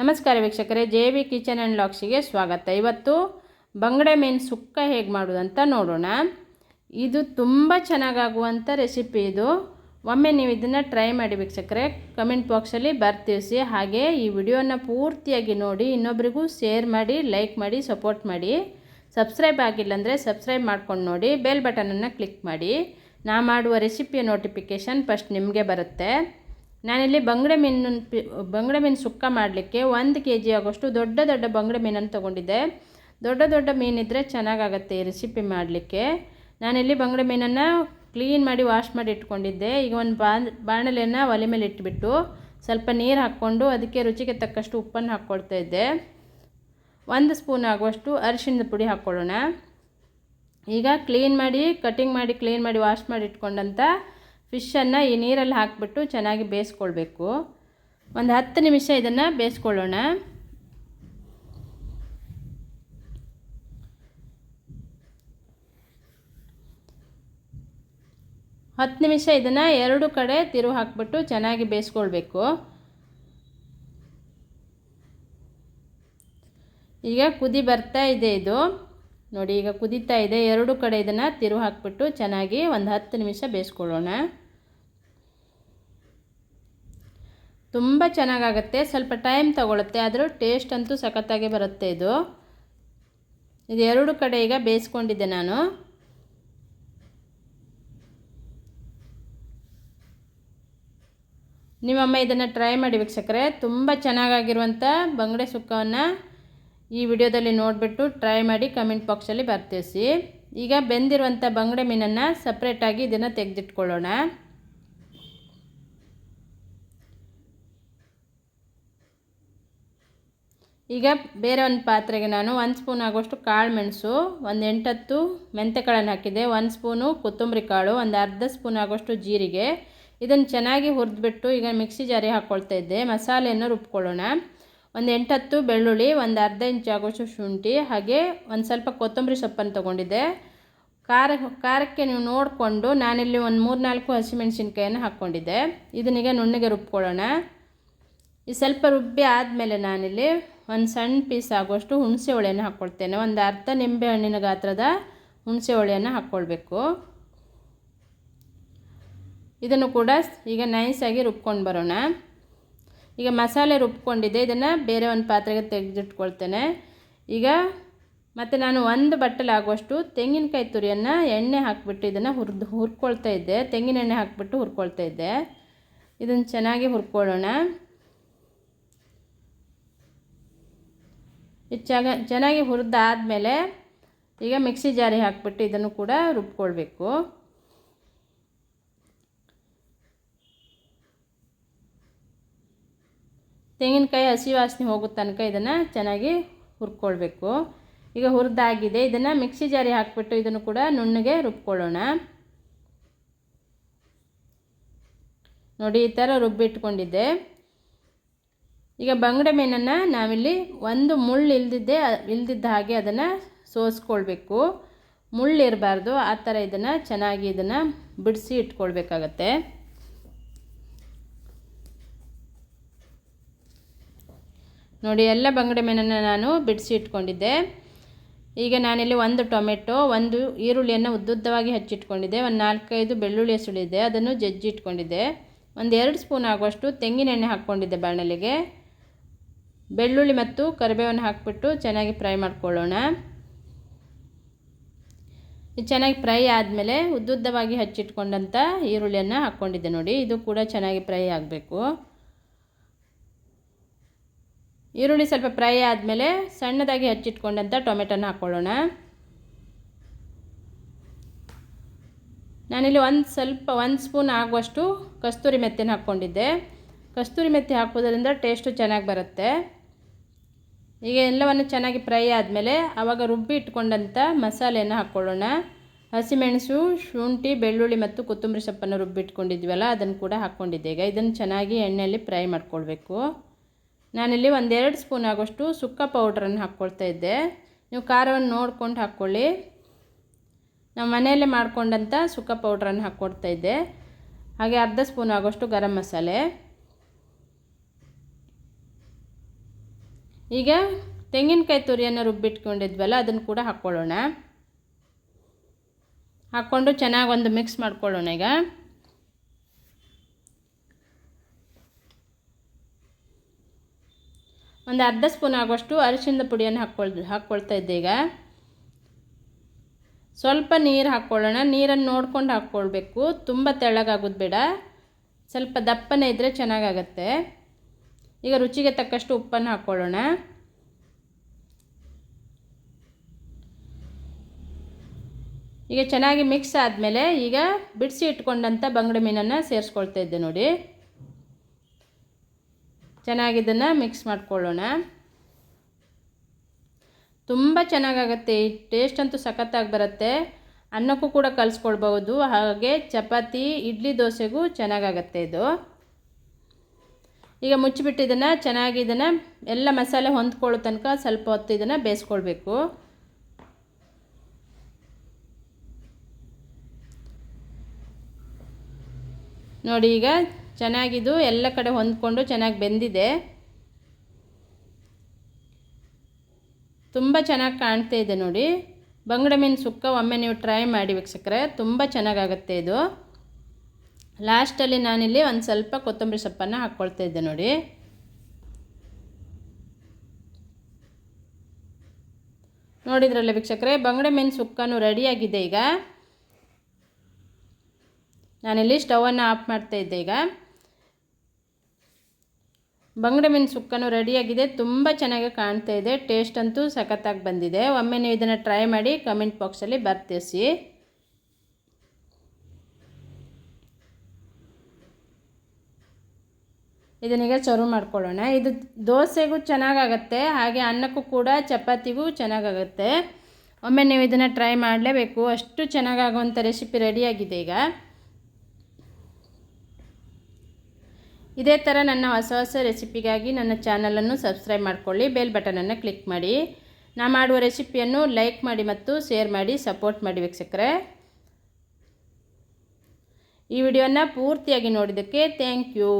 ನಮಸ್ಕಾರ ವೀಕ್ಷಕರೇ, J V kitchen and ಲಾಕ್ಸಿಗೆ ಸ್ವಾಗತ. ಇವತ್ತು ಬಂಗಡೆ ಮೀನು ಸುಕ್ಕ ಹೇಗೆ ಮಾಡೋದು ಅಂತ ನೋಡೋಣ. ಇದು ತುಂಬ ಚೆನ್ನಾಗಾಗುವಂಥ ರೆಸಿಪಿ ಇದು. ಒಮ್ಮೆ ನೀವು ಇದನ್ನು ಟ್ರೈ ಮಾಡಿ ವೀಕ್ಷಕರೇ, ಕಮೆಂಟ್ ಬಾಕ್ಸಲ್ಲಿ ಬರ್ತಿಳಿಸಿ ಹಾಗೆ ಈ ವಿಡಿಯೋನ ಪೂರ್ತಿಯಾಗಿ ನೋಡಿ, ಇನ್ನೊಬ್ರಿಗೂ ಶೇರ್ ಮಾಡಿ, ಲೈಕ್ ಮಾಡಿ, ಸಪೋರ್ಟ್ ಮಾಡಿ. ಸಬ್ಸ್ಕ್ರೈಬ್ ಆಗಿಲ್ಲ ಅಂದರೆ ಸಬ್ಸ್ಕ್ರೈಬ್ ಮಾಡ್ಕೊಂಡು ನೋಡಿ, ಬೆಲ್ ಬಟನನ್ನು ಕ್ಲಿಕ್ ಮಾಡಿ. ನಾ ಮಾಡುವ ರೆಸಿಪಿಯ ನೋಟಿಫಿಕೇಷನ್ ಫಸ್ಟ್ ನಿಮಗೆ ಬರುತ್ತೆ. ನಾನಿಲ್ಲಿ ಬಂಗಡೆ ಮೀನು ಬಂಗಡೆ ಮೀನು ಸುಕ್ಕ ಮಾಡಲಿಕ್ಕೆ ಒಂದು ಕೆ ಜಿ ಆಗೋಷ್ಟು ದೊಡ್ಡ ದೊಡ್ಡ ಬಂಗಡೆ ಮೀನನ್ನು ತೊಗೊಂಡಿದ್ದೆ. ದೊಡ್ಡ ದೊಡ್ಡ ಮೀನಿದ್ದರೆ ಚೆನ್ನಾಗಾಗತ್ತೆ ಈ ರೆಸಿಪಿ ಮಾಡಲಿಕ್ಕೆ. ನಾನಿಲ್ಲಿ ಬಂಗಡೆ ಮೀನನ್ನು ಕ್ಲೀನ್ ಮಾಡಿ, ವಾಶ್ ಮಾಡಿ ಇಟ್ಕೊಂಡಿದ್ದೆ. ಈಗ ಒಂದು ಬಾಣ್, ಬಾಣಲೆಯನ್ನು ಒಲೆ ಮೇಲೆ ಇಟ್ಬಿಟ್ಟು ಸ್ವಲ್ಪ ನೀರು ಹಾಕ್ಕೊಂಡು ಅದಕ್ಕೆ ರುಚಿಗೆ ತಕ್ಕಷ್ಟು ಉಪ್ಪನ್ನು ಹಾಕ್ಕೊಳ್ತಾ ಇದ್ದೆ. ಒಂದು ಸ್ಪೂನ್ ಆಗುವಷ್ಟು ಅರಿಶಿಣದ ಪುಡಿ ಹಾಕ್ಕೊಳ್ಳೋಣ. ಈಗ ಕ್ಲೀನ್ ಮಾಡಿ, ಕಟಿಂಗ್ ಮಾಡಿ, ಕ್ಲೀನ್ ಮಾಡಿ, ವಾಶ್ ಮಾಡಿ ಇಟ್ಕೊಂಡಂಥ ಫಿಶನ್ನು ಈ ನೀರಲ್ಲಿ ಹಾಕಿಬಿಟ್ಟು ಚೆನ್ನಾಗಿ ಬೇಯಿಸ್ಕೊಳ್ಬೇಕು. ಒಂದು ಹತ್ತು ನಿಮಿಷ ಇದನ್ನು ಬೇಯಿಸ್ಕೊಳ್ಳೋಣ. ಹತ್ತು ನಿಮಿಷ ಇದನ್ನು ಎರಡು ಕಡೆ ತಿರು ಹಾಕಿಬಿಟ್ಟು ಚೆನ್ನಾಗಿ ಬೇಯಿಸ್ಕೊಳ್ಬೇಕು. ಈಗ ಕುದಿ ಬರ್ತಾ ಇದೆ ಇದು. ನೋಡಿ, ಈಗ ಕುದೀತಾ ಇದೆ. ಎರಡು ಕಡೆ ಇದನ್ನು ತಿರು ಹಾಕಿಬಿಟ್ಟು ಚೆನ್ನಾಗಿ ಒಂದು ಹತ್ತು ನಿಮಿಷ ಬೇಯಿಸ್ಕೊಳ್ಳೋಣ. ತುಂಬ ಚೆನ್ನಾಗಾಗತ್ತೆ. ಸ್ವಲ್ಪ ಟೈಮ್ ತಗೊಳುತ್ತೆ, ಆದರೂ ಟೇಸ್ಟ್ ಅಂತೂ ಸಖತ್ತಾಗಿ ಬರುತ್ತೆ ಇದು. ಇದು ಎರಡು ಕಡೆ ಈಗ ಬೇಯಿಸ್ಕೊಂಡಿದ್ದೆ ನಾನು. ನಿಮ್ಮಮ್ಮ ಇದನ್ನು ಟ್ರೈ ಮಾಡಿ ವೀಕ್ಷಕರೇ. ತುಂಬ ಚೆನ್ನಾಗಾಗಿರುವಂಥ ಬಂಗಡೆ ಸುಕ್ಕವನ್ನು ಈ ವಿಡಿಯೋದಲ್ಲಿ ನೋಡಿಬಿಟ್ಟು ಟ್ರೈ ಮಾಡಿ ಕಮೆಂಟ್ ಬಾಕ್ಸಲ್ಲಿ ಬರ್ತಿಸಿ. ಈಗ ಬೆಂದಿರುವಂಥ ಬಂಗಡೆ ಮೀನನ್ನು ಸಪ್ರೇಟಾಗಿ ಇದನ್ನು ತೆಗೆದಿಟ್ಕೊಳ್ಳೋಣ. ಈಗ ಬೇರೆ ಒಂದು ಪಾತ್ರೆಗೆ ನಾನು ಒಂದು ಸ್ಪೂನ್ ಆಗೋಷ್ಟು ಕಾಳು ಮೆಣಸು, ಒಂದು ಎಂಟತ್ತು ಮೆಂತೆಕಾಳನ್ನು ಹಾಕಿದೆ. ಒಂದು ಸ್ಪೂನು ಕೊತ್ತಂಬರಿ ಕಾಳು, ಒಂದು ಅರ್ಧ ಸ್ಪೂನ್ ಆಗೋಷ್ಟು ಜೀರಿಗೆ. ಇದನ್ನು ಚೆನ್ನಾಗಿ ಹುರಿದ್ಬಿಟ್ಟು ಈಗ ಮಿಕ್ಸಿ ಜಾರಿ ಹಾಕ್ಕೊಳ್ತಾ ಇದ್ದೆ. ಮಸಾಲೆಯನ್ನು ರುಬ್ಕೊಳ್ಳೋಣ. ಒಂದು ಎಂಟತ್ತು ಬೆಳ್ಳುಳ್ಳಿ, ಒಂದು ಅರ್ಧ ಇಂಚು ಆಗೋಷ್ಟು ಶುಂಠಿ, ಹಾಗೆ ಒಂದು ಸ್ವಲ್ಪ ಕೊತ್ತಂಬರಿ ಸೊಪ್ಪನ್ನು ತೊಗೊಂಡಿದ್ದೆ. ಖಾರ, ಖಾರಕ್ಕೆ ನೀವು ನೋಡಿಕೊಂಡು ನಾನಿಲ್ಲಿ ಒಂದು ಮೂರು ನಾಲ್ಕು ಹಸಿಮೆಣಸಿನ್ಕಾಯನ್ನು ಹಾಕ್ಕೊಂಡಿದ್ದೆ. ಇದನ್ನೀಗ ನುಣ್ಣಗೆ ರುಬ್ಕೊಳ್ಳೋಣ. ಈ ಸ್ವಲ್ಪ ರುಬ್ಬಿ ಆದಮೇಲೆ ನಾನಿಲ್ಲಿ ಒಂದು ಸಣ್ಣ ಪೀಸ್ ಆಗೋಷ್ಟು ಹುಣಸೆ ಹುಳೆಯನ್ನು ಹಾಕ್ಕೊಳ್ತೇನೆ. ಒಂದು ಅರ್ಧ ನಿಂಬೆ ಹಣ್ಣಿನ ಗಾತ್ರದ ಹುಣಸೆ ಹುಳೆಯನ್ನು ಹಾಕ್ಕೊಳ್ಬೇಕು. ಇದನ್ನು ಕೂಡ ಈಗ ನೈಸಾಗಿ ರುಬ್ಕೊಂಡು ಬರೋಣ. ಈಗ ಮಸಾಲೆ ರುಬ್ಕೊಂಡಿದ್ದೆ. ಇದನ್ನು ಬೇರೆ ಒಂದು ಪಾತ್ರೆಗೆ ತೆಗೆದಿಟ್ಕೊಳ್ತೇನೆ. ಈಗ ಮತ್ತು ನಾನು ಒಂದು ಬಟ್ಟಲು ಆಗುವಷ್ಟು ತೆಂಗಿನಕಾಯಿ ತುರಿಯನ್ನು ಎಣ್ಣೆ ಹಾಕಿಬಿಟ್ಟು ಇದನ್ನು ಹುರಿದು ಹುರ್ಕೊಳ್ತಾ ಇದ್ದೆ. ತೆಂಗಿನ ಎಣ್ಣೆ ಹಾಕಿಬಿಟ್ಟು ಹುರ್ಕೊಳ್ತಾ ಇದ್ದೆ. ಇದನ್ನು ಚೆನ್ನಾಗಿ ಹುರ್ಕೊಳ್ಳೋಣ. ಇದು ಚೆನ್ನ ಚೆನ್ನಾಗಿ ಹುರಿದಾದ್ಮೇಲೆ ಈಗ ಮಿಕ್ಸಿ ಜಾರಿ ಹಾಕಿಬಿಟ್ಟು ಇದನ್ನು ಕೂಡ ರುಬ್ಕೊಳ್ಬೇಕು. ತೆಂಗಿನಕಾಯಿ ಹಸಿ ವಾಸನೆ ಹೋಗೋ ತನಕ ಇದನ್ನು ಚೆನ್ನಾಗಿ ಹುರ್ಕೊಳ್ಬೇಕು. ಈಗ ಹುರಿದಾಗಿದೆ. ಇದನ್ನು ಮಿಕ್ಸಿ ಜಾರಿ ಹಾಕಿಬಿಟ್ಟು ಇದನ್ನು ಕೂಡ ನುಣ್ಣಗೆ ರುಬ್ಕೊಳ್ಳೋಣ. ನೋಡಿ, ಈ ಥರ ರುಬ್ಬಿಟ್ಕೊಂಡಿದ್ದೆ. ಈಗ ಬಂಗಡೆ ಮೀನನ್ನು ನಾವಿಲ್ಲಿ ಒಂದು ಮುಳ್ಳು ಇಲ್ದಿದ್ದೆ, ಇಲ್ದಿದ್ದ ಹಾಗೆ ಅದನ್ನು ಸೋಸ್ಕೊಳ್ಬೇಕು. ಮುಳ್ಳು ಇರಬಾರ್ದು. ಆ ಥರ ಇದನ್ನು ಚೆನ್ನಾಗಿ ಇದನ್ನು ಬಿಡಿಸಿ ಇಟ್ಕೊಳ್ಬೇಕಾಗತ್ತೆ. ನೋಡಿ, ಎಲ್ಲ ಬಂಗಡೆ ಮೀನನ್ನು ನಾನು ಬಿಡಿಸಿ ಇಟ್ಕೊಂಡಿದ್ದೆ. ಈಗ ನಾನಿಲ್ಲಿ ಒಂದು ಟೊಮೆಟೊ, ಒಂದು ಈರುಳ್ಳಿಯನ್ನು ಉದ್ದುದ್ದವಾಗಿ ಹಚ್ಚಿಟ್ಕೊಂಡಿದ್ದೆ. ಒಂದು ನಾಲ್ಕೈದು ಬೆಳ್ಳುಳ್ಳಿ ಸುಳಿದೆ ಅದನ್ನು ಜಜ್ಜಿ ಇಟ್ಕೊಂಡಿದ್ದೆ. ಒಂದು ಎರಡು ಸ್ಪೂನ್ ಆಗುವಷ್ಟು ತೆಂಗಿನೆಣ್ಣೆ ಹಾಕ್ಕೊಂಡಿದ್ದೆ ಬಾಣಲೆಗೆ. ಬೆಳ್ಳುಳ್ಳಿ ಮತ್ತು ಕರಿಬೇವನ್ನು ಹಾಕಿಬಿಟ್ಟು ಚೆನ್ನಾಗಿ ಫ್ರೈ ಮಾಡ್ಕೊಳ್ಳೋಣ. ಚೆನ್ನಾಗಿ ಫ್ರೈ ಆದಮೇಲೆ ಉದ್ದುದ್ದವಾಗಿ ಹಚ್ಚಿಟ್ಕೊಂಡಂಥ ಈರುಳ್ಳಿಯನ್ನು ಹಾಕ್ಕೊಂಡಿದ್ದೆ ನೋಡಿ, ಇದು ಕೂಡ ಚೆನ್ನಾಗಿ ಫ್ರೈ ಆಗಬೇಕು. ಈರುಳ್ಳಿ ಸ್ವಲ್ಪ ಫ್ರೈ ಆದಮೇಲೆ ಸಣ್ಣದಾಗಿ ಹಚ್ಚಿಟ್ಕೊಂಡಂಥ ಟೊಮೆಟೊನ ಹಾಕ್ಕೊಳ್ಳೋಣ ನಾನಿಲ್ಲಿ ಒಂದು ಸ್ವಲ್ಪ, ಒಂದು ಸ್ಪೂನ್ ಆಗುವಷ್ಟು ಕಸ್ತೂರಿ ಮೆತ್ತೆನ ಹಾಕ್ಕೊಂಡಿದ್ದೆ. ಕಸ್ತೂರಿ ಮೆತ್ತೆ ಹಾಕೋದ್ರಿಂದ ಟೇಸ್ಟು ಚೆನ್ನಾಗಿ ಬರುತ್ತೆ. ಈಗ ಎಲ್ಲವನ್ನು ಚೆನ್ನಾಗಿ ಫ್ರೈ ಆದಮೇಲೆ ಆವಾಗ ರುಬ್ಬಿ ಇಟ್ಕೊಂಡಂಥ ಮಸಾಲೆಯನ್ನು ಹಾಕ್ಕೊಳ್ಳೋಣ ಹಸಿಮೆಣಸು, ಶುಂಠಿ, ಬೆಳ್ಳುಳ್ಳಿ ಮತ್ತು ಕೊತ್ತಂಬರಿ ಸೊಪ್ಪನ್ನು ರುಬ್ಬಿಟ್ಕೊಂಡಿದ್ವಲ್ಲ ಅದನ್ನು ಕೂಡ ಹಾಕ್ಕೊಂಡಿದ್ದೆ. ಈಗ ಇದನ್ನು ಚೆನ್ನಾಗಿ ಎಣ್ಣೆಯಲ್ಲಿ ಫ್ರೈ ಮಾಡ್ಕೊಳ್ಬೇಕು. ನಾನಿಲ್ಲಿ ಒಂದೆರಡು ಸ್ಪೂನ್ ಆಗೋಷ್ಟು ಸುಕ್ಕ ಪೌಡ್ರನ್ನು ಹಾಕ್ಕೊಳ್ತಾ ಇದ್ದೆ. ನೀವು ಖಾರವನ್ನು ನೋಡ್ಕೊಂಡು ಹಾಕ್ಕೊಳ್ಳಿ. ನಾವು ಮನೆಯಲ್ಲೇ ಮಾಡ್ಕೊಂಡಂಥ ಸುಕ್ಕ ಪೌಡ್ರನ್ನು ಹಾಕ್ಕೊಡ್ತಾ ಇದ್ದೆ. ಹಾಗೆ ಅರ್ಧ ಸ್ಪೂನ್ ಆಗೋಷ್ಟು ಗರಂ ಮಸಾಲೆ. ಈಗ ತೆಂಗಿನಕಾಯಿ ತುರಿಯನ್ನು ರುಬ್ಬಿಟ್ಕೊಂಡಿದ್ವಲ್ಲ, ಅದನ್ನು ಕೂಡ ಹಾಕ್ಕೊಳ್ಳೋಣ. ಹಾಕ್ಕೊಂಡು ಚೆನ್ನಾಗಿ ಒಂದು ಮಿಕ್ಸ್ ಮಾಡ್ಕೊಳ್ಳೋಣ ಈಗ. ಒಂದು ಅರ್ಧ ಸ್ಪೂನ್ ಆಗುವಷ್ಟು ಅರಿಶಿಣದ ಪುಡಿಯನ್ನು ಹಾಕ್ಕೊಳ್, ಹಾಕ್ಕೊಳ್ತಾ ಇದ್ದೆ ಈಗ. ಸ್ವಲ್ಪ ನೀರು ಹಾಕ್ಕೊಳ್ಳೋಣ. ನೀರನ್ನು ನೋಡ್ಕೊಂಡು ಹಾಕ್ಕೊಳ್ಬೇಕು. ತುಂಬ ತೆಳ್ಳಗಾಗೋದು ಬೇಡ. ಸ್ವಲ್ಪ ದಪ್ಪನೇ ಇದ್ದರೆ ಚೆನ್ನಾಗಾಗತ್ತೆ. ಈಗ ರುಚಿಗೆ ತಕ್ಕಷ್ಟು ಉಪ್ಪನ್ನು ಹಾಕ್ಕೊಳ್ಳೋಣ. ಈಗ ಚೆನ್ನಾಗಿ ಮಿಕ್ಸ್ ಆದಮೇಲೆ ಈಗ ಬಿಡಿಸಿ ಇಟ್ಕೊಂಡಂಥ ಬಂಗಡೆ ಮೀನನ್ನು ಸೇರಿಸ್ಕೊಳ್ತಾ ಇದ್ದೆ ನೋಡಿ. ಚೆನ್ನಾಗಿ ಇದನ್ನು ಮಿಕ್ಸ್ ಮಾಡ್ಕೊಳ್ಳೋಣ. ತುಂಬ ಚೆನ್ನಾಗಾಗತ್ತೆ. ಟೇಸ್ಟ್ ಅಂತೂ ಸಖತ್ತಾಗಿ ಬರುತ್ತೆ. ಅನ್ನಕ್ಕೂ ಕೂಡ ಕಲಿಸ್ಕೊಳ್ಬಹುದು. ಹಾಗೆ ಚಪಾತಿ, ಇಡ್ಲಿ ದೋಸೆಗೂ ಚೆನ್ನಾಗಾಗತ್ತೆ ಇದು. ಈಗ ಮುಚ್ಚಿಬಿಟ್ಟು ಇದನ್ನು ಚೆನ್ನಾಗಿ ಇದನ್ನು ಎಲ್ಲ ಮಸಾಲೆ ಹೊಂದ್ಕೊಳ್ಳೋ ತನಕ ಸ್ವಲ್ಪ ಹೊತ್ತು ಇದನ್ನು ಬೇಯಿಸ್ಕೊಳ್ಬೇಕು. ನೋಡಿ ಈಗ ಚೆನ್ನಾಗಿದು ಎಲ್ಲ ಕಡೆ ಹೊಂದ್ಕೊಂಡು ಚೆನ್ನಾಗಿ ಬೆಂದಿದೆ. ತುಂಬ ಚೆನ್ನಾಗಿ ಕಾಣ್ತಾ ಇದೆ ನೋಡಿ. ಬಂಗಡೆ ಮೀನು ಸುಕ್ಕ ಒಮ್ಮೆ ನೀವು ಟ್ರೈ ಮಾಡಿ ವೀಕ್ಷಕರೆ, ತುಂಬ ಚೆನ್ನಾಗಾಗುತ್ತೆ ಇದು. ಲಾಸ್ಟಲ್ಲಿ ನಾನಿಲ್ಲಿ ಒಂದು ಸ್ವಲ್ಪ ಕೊತ್ತಂಬರಿ ಸೊಪ್ಪನ್ನು ಹಾಕ್ಕೊಳ್ತಾ ಇದ್ದೆ ನೋಡಿ. ನೋಡಿದ್ರಲ್ಲ ವೀಕ್ಷಕರೆ, ಬಂಗಡೆ ಮೀನು ಸುಕ್ಕನೂ ರೆಡಿಯಾಗಿದೆ ಈಗ. ನಾನಿಲ್ಲಿ ಸ್ಟವನ್ನು ಆಫ್ ಮಾಡ್ತಾ ಇದ್ದೆ ಈಗ. ಬಂಗಡೆ ಮೀನು ಸುಕ್ಕನೂ ರೆಡಿಯಾಗಿದೆ ತುಂಬ ಚೆನ್ನಾಗಿ ಕಾಣ್ತಾ ಇದೆ. ಟೇಸ್ಟ್ ಅಂತೂ ಸಖತ್ತಾಗಿ ಬಂದಿದೆ. ಒಮ್ಮೆ ನೀವು ಇದನ್ನು ಟ್ರೈ ಮಾಡಿ ಕಮೆಂಟ್ ಬಾಕ್ಸಲ್ಲಿ ಬರ್ತಿಸಿ ಇದನ್ನೀಗ ಸರ್ವ್ ಮಾಡ್ಕೊಳ್ಳೋಣ. ಇದು ದೋಸೆಗೂ ಚೆನ್ನಾಗಾಗತ್ತೆ. ಹಾಗೆ ಅನ್ನಕ್ಕೂ ಕೂಡ ಚಪಾತಿಗೂ ಚೆನ್ನಾಗಾಗುತ್ತೆ. ಒಮ್ಮೆ ನೀವು ಇದನ್ನು ಟ್ರೈ ಮಾಡಲೇಬೇಕು. ಅಷ್ಟು ಚೆನ್ನಾಗಾಗುವಂಥ ರೆಸಿಪಿ ರೆಡಿಯಾಗಿದೆ ಈಗ. ಇದೇ ಥರ ನನ್ನ ಹೊಸ ಹೊಸ ರೆಸಿಪಿಗಾಗಿ ನನ್ನ ಚಾನಲನ್ನು ಸಬ್ಸ್ಕ್ರೈಬ್ ಮಾಡಿಕೊಳ್ಳಿ, ಬೇಲ್ ಬಟನನ್ನು ಕ್ಲಿಕ್ ಮಾಡಿ. ನಾ ಮಾಡುವ ರೆಸಿಪಿಯನ್ನು ಲೈಕ್ ಮಾಡಿ ಮತ್ತು ಶೇರ್ ಮಾಡಿ, ಸಪೋರ್ಟ್ ಮಾಡಿ ವೀಕ್ಷಕರೇ. ಈ ವಿಡಿಯೋನ ಪೂರ್ತಿಯಾಗಿ ನೋಡಿದ್ದಕ್ಕೆ ಥ್ಯಾಂಕ್ ಯು.